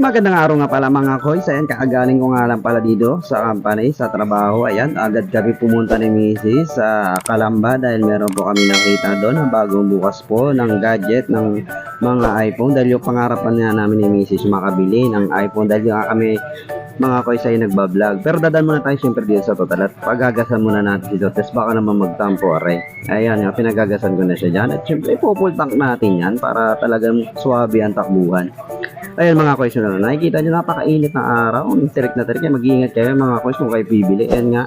Magandang araw nga pala mga koys. Ayan, kakagaling ko nga lang pala dito sa company, sa trabaho. Ayan, agad kami pumunta ni Mrs. sa Kalamba dahil meron po kami nakita doon na bagong bukas po ng gadget ng mga iPhone. Dahil yung pangarapan nga namin ni Mrs. makabili ng iPhone dahil nga kami mga koys ay nagbablog. Pero dadan muna tayo siyempre dito sa total at pagagasan muna natin dito. Tapos baka naman magtampo aray. Ayan, nga, pinagagasan ko na siya dyan. At siyempre, full tank natin yan para talagang swabe ang takbuhan. Ayun mga koys na nakikita nyo napakainit na araw. Tirik na tirik. Mag-iingat kayo mga koys kung kayo bibili. Ayan nga.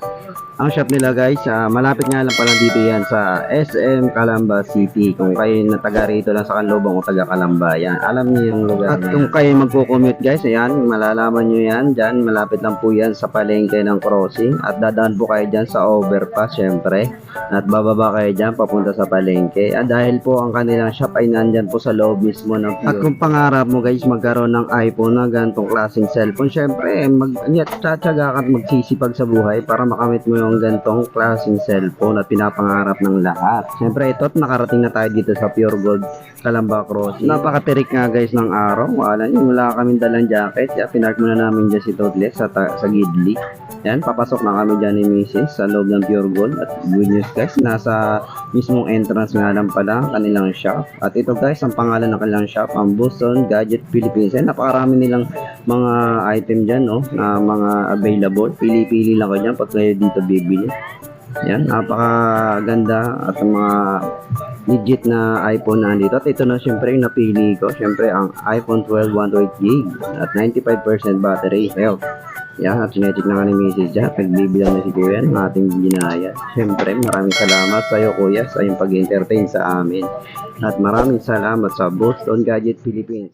Ang shop nila guys, ah, malapit nga lang pala dito yan sa SM Calamba City. Kung kayo na taga rito lang sa Canlobang o taga Calamba, yan. Alam niyo yung lugar At kung kayo magko-commute guys, ayan, malalaman nyo yan. Dyan, malapit lang po yan sa palengke ng crossing. At dadaan po kayo dyan sa overpass, syempre. At bababa kayo dyan, papunta sa palengke. At dahil po ang kanilang shop ay nandyan po sa loob mismo ng At kung pangarap mo guys, magkaroon ng iPhone na ganitong klaseng cellphone, syempre, mag, tsatsaga ka at magsisipag sa buhay para makamit mo yung ganitong klaseng cellphone at pinapangarap ng lahat. Syempre, ito at nakarating na tayo dito sa Pure Gold Calamba Crossing. Napakatirik nga guys ng araw. Wala nyo, wala kaming dalang jacket. Kaya pinark muna namin dyan si Toadlet sa, sa Gidli. Yan, papasok na kami dyan ni Mrs. sa loob ng Pure Gold. At good news guys, nasa mismong entrance nga lang pala ang kanilang shop. At ito guys, ang pangalan ng kanilang shop, ang Boston Gadget Philippines. Yan, napakarami nilang mga item dyan, no, na mga available. Pili-pili lang kayo dyan pag kayo dito bibili. Yan, napakaganda at mga legit na iPhone na nandito. At ito na syempre yung napili ko. Syempre ang iPhone 12 128GB at 95% battery health. Yan, at sinecheck na nga ni Mrs. Jack. Nagbibilang na si Kuya ng ating ginaya. Syempre, maraming salamat sa iyo Kuya sa iyong pag-entertain sa amin. At maraming salamat sa Boston Gadget Philippines.